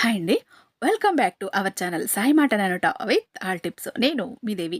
Hi అండి. Welcome back to our channel Sai మాట ననుట విత్ ఆల్ టిప్స్. నేను మీ దేవి.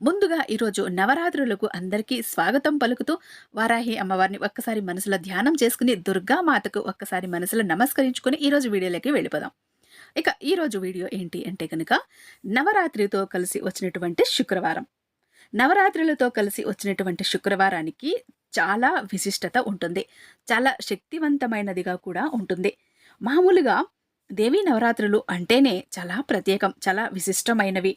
ముందుగా ఈరోజు నవరాత్రులకు అందరికీ స్వాగతం పలుకుతూ వారాహి అమ్మవారిని ఒక్కసారి మనసులో ధ్యానం చేసుకుని దుర్గామాతకు ఒక్కసారి మనసులో నమస్కరించుకుని ఈరోజు వీడియోలోకి వెళ్ళిపోదాం. ఇక ఈరోజు వీడియో ఏంటి అంటే కనుక నవరాత్రితో కలిసి వచ్చినటువంటి శుక్రవారం. నవరాత్రులతో కలిసి వచ్చినటువంటి శుక్రవారానికి చాలా విశిష్టత ఉంటుంది. చాలా శక్తివంతమైనదిగా కూడా ఉంటుంది. మామూలుగా దేవీ నవరాత్రులు అంటేనే చాలా ప్రత్యేకం చాలా విశిష్టమైనవి.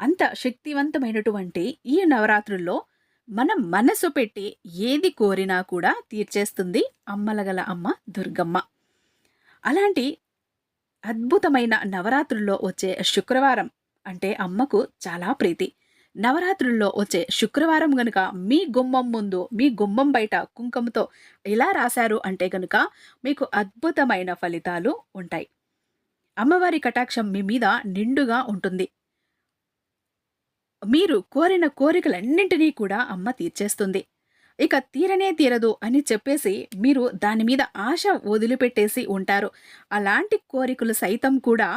అంత శక్తివంతమైనటువంటి ఈ నవరాత్రుల్లో మనం మనసు పెట్టి ఏది కోరినా కూడా తీర్చేస్తుంది అమ్మలగల అమ్మ దుర్గమ్మ. అలాంటి అద్భుతమైన నవరాత్రుల్లో వచ్చే శుక్రవారం అంటే అమ్మకు చాలా ప్రీతి. నవరాత్రుల్లో వచ్చే శుక్రవారం గనుక మీ గుమ్మం ముందు మీ గుమ్మం బయట కుంకుమతో ఎలా రాశారు అంటే గనుక మీకు అద్భుతమైన ఫలితాలు ఉంటాయి. అమ్మవారి కటాక్షం మీ మీద నిండుగా ఉంటుంది. మీరు కోరిన కోరికలన్నింటినీ కూడా అమ్మ తీర్చేస్తుంది. ఇక తీరనే తీరదు అని చెప్పేసి మీరు దాని మీద ఆశ వదిలిపెట్టేసి ఉంటారు. అలాంటి కోరికలు సైతం కూడా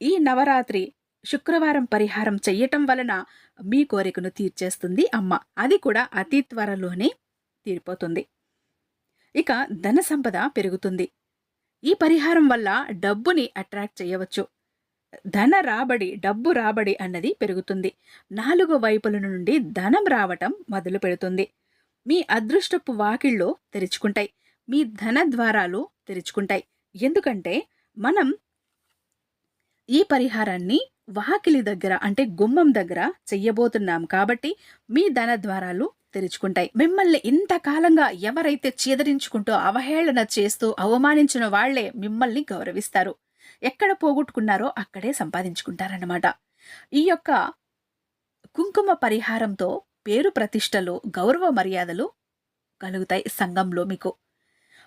ఈ నవరాత్రి శుక్రవారం పరిహారం చెయ్యటం వలన మీ కోరికను తీర్చేస్తుంది అమ్మ. అది కూడా అతి త్వరలోనే తీరిపోతుంది. ఇక ధన సంపద పెరుగుతుంది. ఈ పరిహారం వల్ల డబ్బుని అట్రాక్ట్ చేయవచ్చు. ధన రాబడి డబ్బు రాబడి అన్నది పెరుగుతుంది. నాలుగు వైపుల నుండి ధనం రావటం మొదలు పెడుతుంది. మీ అదృష్టపు వాకిళ్ళు తెరుచుకుంటాయి. మీ ధన ద్వారాలు తెరుచుకుంటాయి. ఎందుకంటే మనం ఈ పరిహారాన్ని వాకిలి దగ్గర అంటే గుమ్మం దగ్గర చెయ్యబోతున్నాం కాబట్టి మీ ధన ద్వారాలు తెరుచుకుంటాయి. మిమ్మల్ని ఇంతకాలంగా ఎవరైతే చీదరించుకుంటూ అవహేళన చేస్తూ అవమానించిన వాళ్ళే మిమ్మల్ని గౌరవిస్తారు. ఎక్కడ పోగొట్టుకున్నారో అక్కడే సంపాదించుకుంటారన్నమాట. ఈ యొక్క కుంకుమ పరిహారంతో పేరు ప్రతిష్టలు గౌరవ మర్యాదలు కలుగుతాయి సంఘంలో మీకు.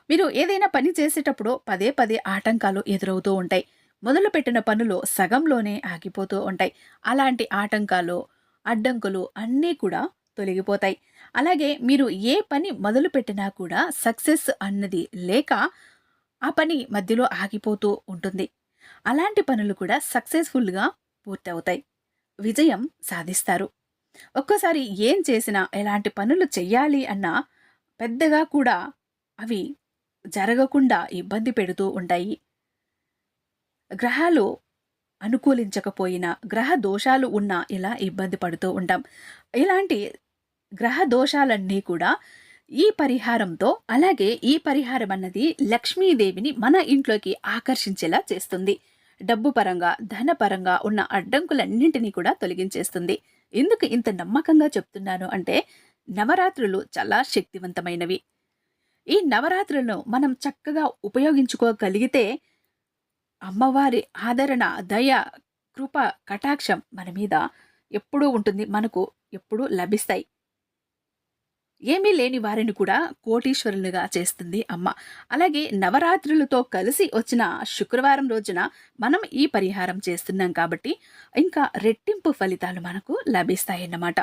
మీరు ఏదైనా పని చేసేటప్పుడు పదే పదే ఆటంకాలు ఎదురవుతూ ఉంటాయి. మొదలుపెట్టిన పనులు సగంలోనే ఆగిపోతూ ఉంటాయి. అలాంటి ఆటంకాలు అడ్డంకులు అన్నీ కూడా తొలగిపోతాయి. అలాగే మీరు ఏ పని మొదలుపెట్టినా కూడా సక్సెస్ అన్నది లేక ఆ పని మధ్యలో ఆగిపోతూ ఉంటుంది. అలాంటి పనులు కూడా సక్సెస్ఫుల్గా పూర్తవుతాయి. విజయం సాధిస్తారు. ఒక్కోసారి ఏం చేసినా ఎలాంటి పనులు చెయ్యాలి అన్నా పెద్దగా కూడా అవి జరగకుండా ఇబ్బంది పెడుతూ ఉంటాయి. గ్రహాలు అనుకూలించకపోయినా గ్రహ దోషాలు ఉన్నా ఇలా ఇబ్బంది పడుతూ ఉంటాం. ఇలాంటి గ్రహ దోషాలన్నీ కూడా ఈ పరిహారంతో అలాగే ఈ పరిహారం అన్నది లక్ష్మీదేవిని మన ఇంట్లోకి ఆకర్షించేలా చేస్తుంది. డబ్బు పరంగా ధనపరంగా ఉన్న అడ్డంకులన్నింటినీ కూడా తొలగించేస్తుంది. ఎందుకు ఇంత నమ్మకంగా చెప్తున్నాను అంటే నవరాత్రులు చాలా శక్తివంతమైనవి. ఈ నవరాత్రులను మనం చక్కగా ఉపయోగించుకోగలిగితే అమ్మవారి ఆదరణ దయ కృప కటాక్షం మన మీద ఎప్పుడూ ఉంటుంది మనకు ఎప్పుడూ లభిస్తాయి. ఏమీ లేని వారిని కూడా కోటీశ్వరులుగా చేస్తుంది అమ్మ. అలాగే నవరాత్రులతో కలిసి వచ్చిన శుక్రవారం రోజున మనం ఈ పరిహారం చేస్తున్నాం కాబట్టి ఇంకా రెట్టింపు ఫలితాలు మనకు లభిస్తాయన్నమాట.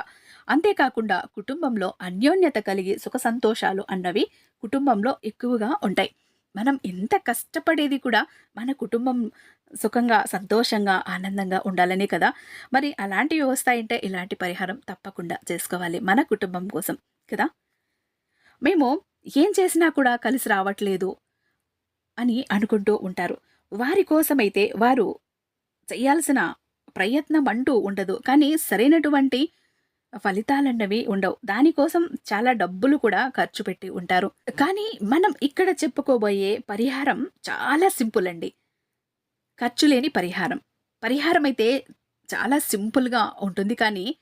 అంతేకాకుండా కుటుంబంలో అన్యోన్యత కలిగి సుఖ సంతోషాలు అన్నవి కుటుంబంలో ఎక్కువగా ఉంటాయి. మనం ఎంత కష్టపడేది కూడా మన కుటుంబం సుఖంగా సంతోషంగా ఆనందంగా ఉండాలనే కదా. మరి అలాంటి వ్యవస్థ అంటే ఇలాంటి పరిహారం తప్పకుండా చేసుకోవాలి మన కుటుంబం కోసం కదా. మేము ఏం చేసినా కూడా కలిసి రావట్లేదు అని అనుకుంటూ ఉంటారు. వారి కోసమైతే వారు చేయాల్సిన ప్రయత్నం అంటూ ఉండదు. కానీ సరైనటువంటి ఫలితాలన్నవి ఉండవు. దానికోసం చాలా డబ్బులు కూడా ఖర్చు పెట్టి ఉంటారు. కానీ మనం ఇక్కడ చెప్పుకోబోయే పరిహారం చాలా సింపుల్ అండి. ఖర్చు లేని పరిహారం. పరిహారం అయితే చాలా సింపుల్గా ఉంటుంది కానీ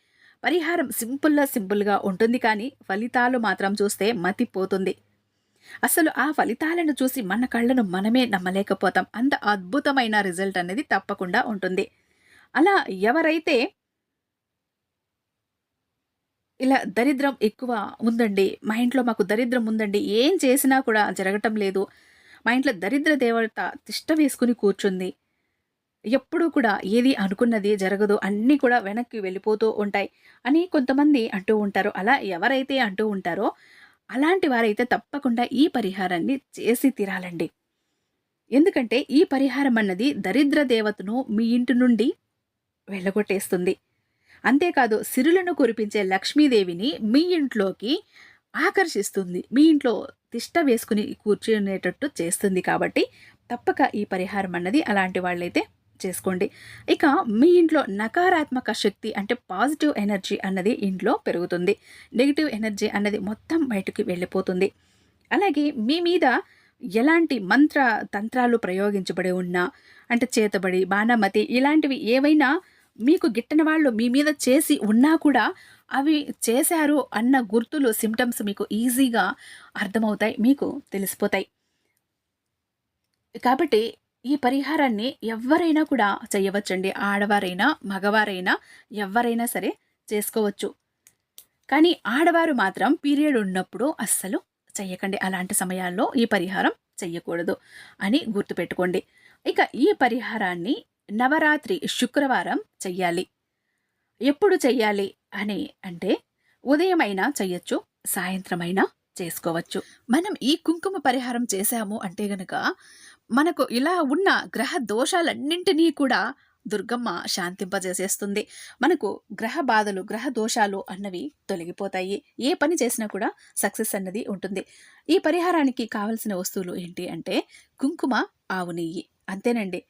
పరిహారం సింపుల్గా సింపుల్గా ఉంటుంది కానీ ఫలితాలు మాత్రం చూస్తే మతిపోతుంది. అసలు ఆ ఫలితాలను చూసి మన కళ్ళను మనమే నమ్మలేకపోతాం. అంత అద్భుతమైన రిజల్ట్ అనేది తప్పకుండా ఉంటుంది. అలా ఎవరైతే ఇలా దరిద్రం ఎక్కువ ఉందండి. మా ఇంట్లో మాకు దరిద్రం ఉందండి. ఏం చేసినా కూడా జరగటం లేదు. మా ఇంట్లో దరిద్ర దేవత తిష్ట వేసుకుని కూర్చుంది. ఎప్పుడూ కూడా ఏది అనుకున్నది జరగదు. అన్నీ కూడా వెనక్కి వెళ్ళిపోతూ ఉంటాయి అని కొంతమంది అంటూ ఉంటారు. అలా ఎవరైతే అంటూ ఉంటారో అలాంటి వారైతే తప్పకుండా ఈ పరిహారాన్ని చేసి తీరాలండి. ఎందుకంటే ఈ పరిహారం అన్నది దరిద్ర దేవతను మీ ఇంటి నుండి వెళ్ళగొట్టేస్తుంది. అంతేకాదు సిరులను కురిపించే లక్ష్మీదేవిని మీ ఇంట్లోకి ఆకర్షిస్తుంది. మీ ఇంట్లో తిష్ట వేసుకుని కూర్చునేటట్టు చేస్తుంది కాబట్టి తప్పక ఈ పరిహారం అన్నది అలాంటి వాళ్ళైతే చేసుకోండి. ఇక మీ ఇంట్లో నకారాత్మక శక్తి అంటే పాజిటివ్ ఎనర్జీ అన్నది ఇంట్లో పెరుగుతుంది. నెగిటివ్ ఎనర్జీ అన్నది మొత్తం బయటకు వెళ్ళిపోతుంది. అలాగే మీ మీద ఎలాంటి మంత్ర తంత్రాలు ప్రయోగించబడి ఉన్నా అంటే చేతబడి బాణమతి ఇలాంటివి ఏవైనా మీకు గిట్టని వాళ్ళు మీ మీద చేసి ఉన్నా కూడా అవి చేశారు అన్న గుర్తులు సిమ్టమ్స్ మీకు ఈజీగా అర్థమవుతాయి మీకు తెలిసిపోతాయి. కాబట్టి ఈ పరిహారాన్ని ఎవరైనా కూడా చేయవచ్చండి. ఆడవారైనా మగవారైనా ఎవరైనా సరే చేసుకోవచ్చు. కానీ ఆడవారు మాత్రం పీరియడ్ ఉన్నప్పుడు అస్సలు చెయ్యకండి. అలాంటి సమయాల్లో ఈ పరిహారం చెయ్యకూడదు అని గుర్తుపెట్టుకోండి. ఇక ఈ పరిహారాన్ని నవరాత్రి శుక్రవారం చెయ్యాలి. ఎప్పుడు చెయ్యాలి అని అంటే ఉదయమైనా చెయ్యొచ్చు సాయంత్రమైనా చేసుకోవచ్చు. మనం ఈ కుంకుమ పరిహారం చేశాము అంటే గనక మనకు ఇలా ఉన్న గ్రహ దోషాలన్నింటినీ కూడా దుర్గమ్మ శాంతింపజేసేస్తుంది. మనకు గ్రహ బాధలు గ్రహ దోషాలు అన్నవి తొలగిపోతాయి. ఏ పని చేసినా కూడా సక్సెస్ అన్నది ఉంటుంది. ఈ పరిహారానికి కావలసిన వస్తువులు ఏంటి అంటే కుంకుమ ఆవు నెయ్యి. అంతేనండి.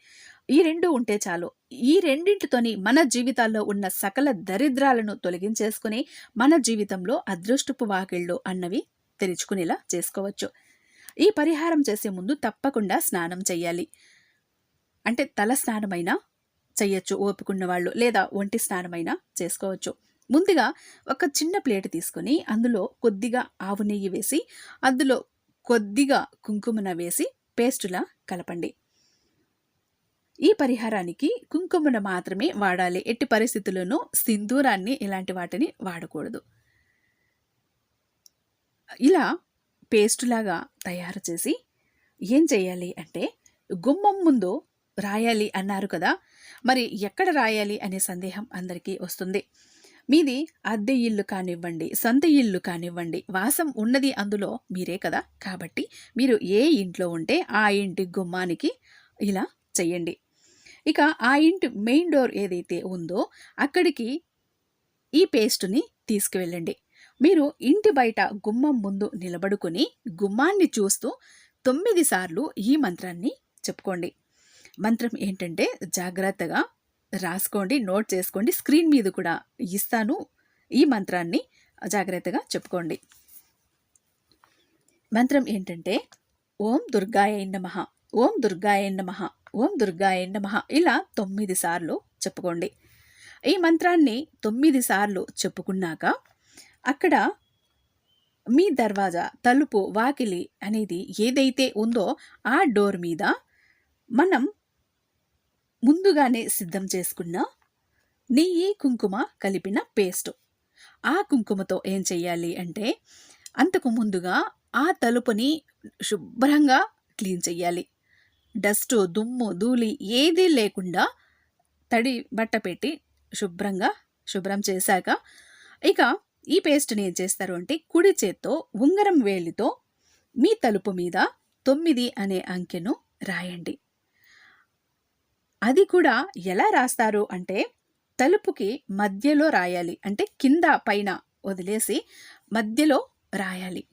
ఈ రెండు ఉంటే చాలు. ఈ రెండింటితోని మన జీవితాల్లో ఉన్న సకల దరిద్రాలను తొలగించేసుకుని మన జీవితంలో అదృష్టపు వాకిళ్ళు అన్నవి తెరుచుకునేలా చేసుకోవచ్చు. ఈ పరిహారం చేసే ముందు తప్పకుండా స్నానం చేయాలి అంటే తల స్నానమైనా చెయ్యొచ్చు ఓపికన్న వాళ్ళు లేదా ఒంటి స్నానమైనా చేసుకోవచ్చు. ముందుగా ఒక చిన్న ప్లేట్ తీసుకొని అందులో కొద్దిగా ఆవు నెయ్యి వేసి అందులో కొద్దిగా కుంకుమన వేసి పేస్టులా కలపండి. ఈ పరిహారానికి కుంకుమను మాత్రమే వాడాలి. ఎట్టి పరిస్థితుల్లోనూ సింధూరాన్ని ఇలాంటి వాటిని వాడకూడదు. ఇలా పేస్టులాగా తయారు చేసి ఏం చేయాలి అంటే గుమ్మం ముందు రాయాలి అన్నారు కదా. మరి ఎక్కడ రాయాలి అనే సందేహం అందరికీ వస్తుంది. మీది అద్దె ఇల్లు కానివ్వండి సొంత ఇల్లు కానివ్వండి వాసం ఉన్నది అందులో మీరే కదా. కాబట్టి మీరు ఏ ఇంట్లో ఉంటే ఆ ఇంటి గుమ్మానికి ఇలా చెయ్యండి. ఇక ఆ ఇంటి మెయిన్ డోర్ ఏదైతే ఉందో అక్కడికి ఈ పేస్ట్ని తీసుకువెళ్ళండి. మీరు ఇంటి బయట గుమ్మం ముందు నిలబడుకొని గుమ్మాన్ని చూస్తూ తొమ్మిది సార్లు ఈ మంత్రాన్ని చెప్పుకోండి. మంత్రం ఏంటంటే జాగ్రత్తగా రాసుకోండి నోట్ చేసుకోండి స్క్రీన్ మీద కూడా ఇస్తాను ఈ మంత్రాన్ని జాగ్రత్తగా చెప్పుకోండి. మంత్రం ఏంటంటే ఓం దుర్గాయ నమ ఓం దుర్గాయ నమ. ఓం దుర్గాయ నమ. ఇలా తొమ్మిది సార్లు చెప్పుకోండి. ఈ మంత్రాన్ని తొమ్మిది సార్లు చెప్పుకున్నాక అక్కడ మీ దర్వాజా తలుపు వాకిలి అనేది ఏదైతే ఉందో ఆ డోర్ మీద మనం ముందుగానే సిద్ధం చేసుకున్న నెయ్యి కుంకుమ కలిపిన పేస్ట్. ఆ కుంకుమతో ఏం చెయ్యాలి అంటే అంతకు ముందుగా ఆ తలుపుని శుభ్రంగా క్లీన్ చెయ్యాలి. డస్టు దుమ్ము ధూళి ఏదీ లేకుండా తడి బట్ట పెట్టి శుభ్రంగా శుభ్రం చేశాక ఇక ఈ పేస్ట్ని ఏం చేస్తారు అంటే కుడి చేత్తో ఉంగరం వేలితో మీ తలుపు మీద తొమ్మిది అనే అంకెను రాయండి. అది కూడా ఎలా రాస్తారు అంటే తలుపుకి మధ్యలో రాయాలి. అంటే కింద పైన వదిలేసి మధ్యలో రాయాలి.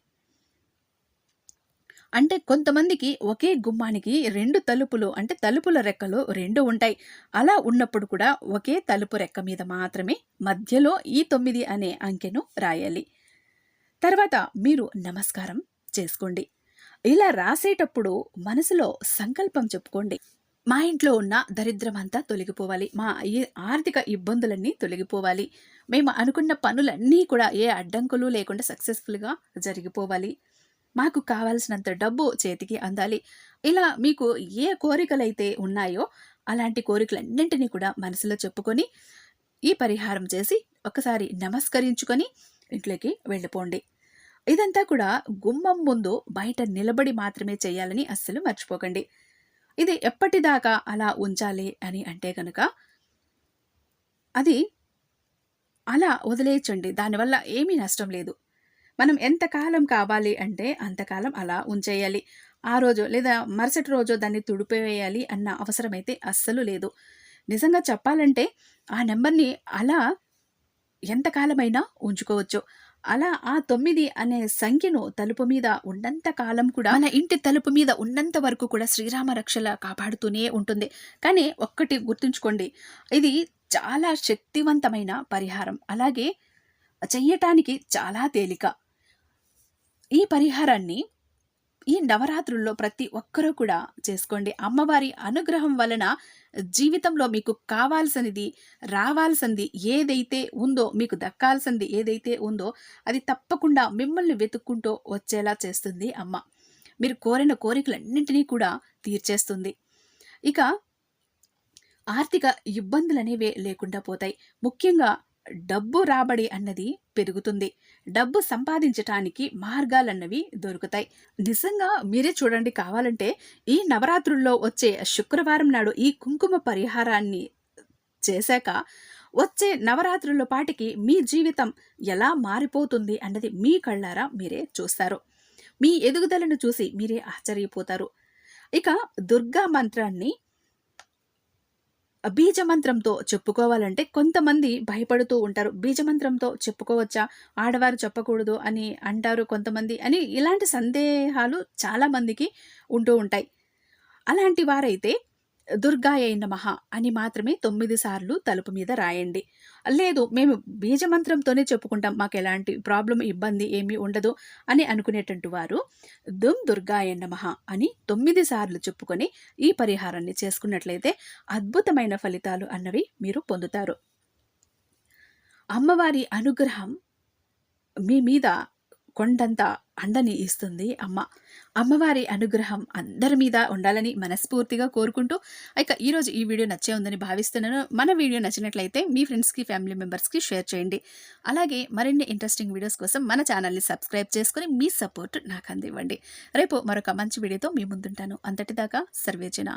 అంటే కొంతమందికి ఒకే గుమ్మానికి రెండు తలుపులు అంటే తలుపుల రెక్కలు రెండు ఉంటాయి. అలా ఉన్నప్పుడు కూడా ఒకే తలుపు రెక్క మీద మాత్రమే మధ్యలో ఈ తొమ్మిది అనే అంకెను రాయాలి. తర్వాత మీరు నమస్కారం చేసుకోండి. ఇలా రాసేటప్పుడు మనసులో సంకల్పం చెప్పుకోండి. మా ఇంట్లో ఉన్న దరిద్రం అంతా తొలగిపోవాలి. మా ఈ ఆర్థిక ఇబ్బందులన్నీ తొలగిపోవాలి. మేము అనుకున్న పనులన్నీ కూడా ఏ అడ్డంకులు లేకుండా సక్సెస్ఫుల్గా జరిగిపోవాలి. మాకు కావాల్సినంత డబ్బు చేతికి అందాలి. ఇలా మీకు ఏ కోరికలైతే ఉన్నాయో అలాంటి కోరికలన్నింటినీ కూడా మనసులో చెప్పుకొని ఈ పరిహారం చేసి ఒకసారి నమస్కరించుకొని ఇంట్లోకి వెళ్ళిపోండి. ఇదంతా కూడా గుమ్మం ముందు బయట నిలబడి మాత్రమే చేయాలని అస్సలు మర్చిపోకండి. ఇది ఎప్పటిదాకా అలా ఉంచాలి అని అంటే కనుక అది అలా వదిలేయచ్చండి. దానివల్ల ఏమీ నష్టం లేదు. మనం ఎంతకాలం కావాలి అంటే అంతకాలం అలా ఉంచేయాలి. ఆ రోజు లేదా మరుసటి రోజు దాన్ని తుడిపేయాలి అన్న అవసరమైతే అస్సలు లేదు. నిజంగా చెప్పాలంటే ఆ నెంబర్ని అలా ఎంతకాలమైనా ఉంచుకోవచ్చు. అలా ఆ తొమ్మిది అనే సంఖ్యను తలుపు మీద ఉన్నంత కాలం కూడా మన ఇంటి తలుపు మీద ఉన్నంత వరకు కూడా శ్రీరామ రక్షల కాపాడుతూనే ఉంటుంది. కానీ ఒక్కటి గుర్తుంచుకోండి ఇది చాలా శక్తివంతమైన పరిహారం. అలాగే చెయ్యటానికి చాలా తేలిక. ఈ పరిహారాన్ని ఈ నవరాత్రుల్లో ప్రతి ఒక్కరూ కూడా చేసుకోండి. అమ్మవారి అనుగ్రహం వలన జీవితంలో మీకు కావాల్సినది రావాల్సింది ఏదైతే ఉందో మీకు దక్కాల్సింది ఏదైతే ఉందో అది తప్పకుండా మిమ్మల్ని వెతుక్కుంటూ వచ్చేలా చేస్తుంది అమ్మ. మీరు కోరిన కోరికలన్నింటినీ కూడా తీర్చేస్తుంది. ఇక ఆర్థిక ఇబ్బందులు అనేవే లేకుండా పోతాయి. ముఖ్యంగా డబ్బు రాబడి అన్నది పెరుగుతుంది. డబ్బు సంపాదించటానికి మార్గాలన్నవి దొరుకుతాయి. నిజంగా మీరే చూడండి కావాలంటే ఈ నవరాత్రుల్లో వచ్చే శుక్రవారం నాడు ఈ కుంకుమ పరిహారాన్ని చేశాక వచ్చే నవరాత్రుల పాటికి మీ జీవితం ఎలా మారిపోతుంది అన్నది మీ కళ్ళారా మీరే చూస్తారు. మీ ఎదుగుదలను చూసి మీరే ఆశ్చర్యపోతారు. ఇక దుర్గా మంత్రాన్ని బీజమంత్రంతో చెప్పుకోవాలంటే కొంతమంది భయపడుతూ ఉంటారు. బీజమంత్రంతో చెప్పుకోవచ్చా? ఆడవారు చెప్పకూడదు అని అంటారు కొంతమంది అని ఇలాంటి సందేహాలు చాలా మందికి ఉంటూ ఉంటాయి. అలాంటి వారైతే దుర్గాయ నమః అని మాత్రమే తొమ్మిది సార్లు తలుపు మీద రాయండి. లేదు మేము బీజమంత్రంతోనే చెప్పుకుంటాం మాకు ఎలాంటి ప్రాబ్లం ఇబ్బంది ఏమీ ఉండదు అని అనుకునేటటువంటి వారు దుమ్ దుర్గాయ నమః అని తొమ్మిది సార్లు చెప్పుకొని ఈ పరిహారాన్ని చేసుకున్నట్లయితే అద్భుతమైన ఫలితాలు అన్నవి మీరు పొందుతారు. అమ్మవారి అనుగ్రహం మీ మీద కొండంత అండని ఇస్తుంది అమ్మ. అమ్మవారి అనుగ్రహం అందరి మీద ఉండాలని మనస్ఫూర్తిగా కోరుకుంటూ ఇక ఈరోజు ఈ వీడియో నచ్చే ఉందని భావిస్తున్నాను. మన వీడియో నచ్చినట్లయితే మీ ఫ్రెండ్స్కి ఫ్యామిలీ మెంబర్స్కి షేర్ చేయండి. అలాగే మరిన్ని ఇంట్రెస్టింగ్ వీడియోస్ కోసం మన ఛానల్ని సబ్స్క్రైబ్ చేసుకొని మీ సపోర్ట్ నాకు అందివ్వండి. రేపు మరొక మంచి వీడియోతో మీ ముందుంటాను. అంతటిదాకా సర్వేచన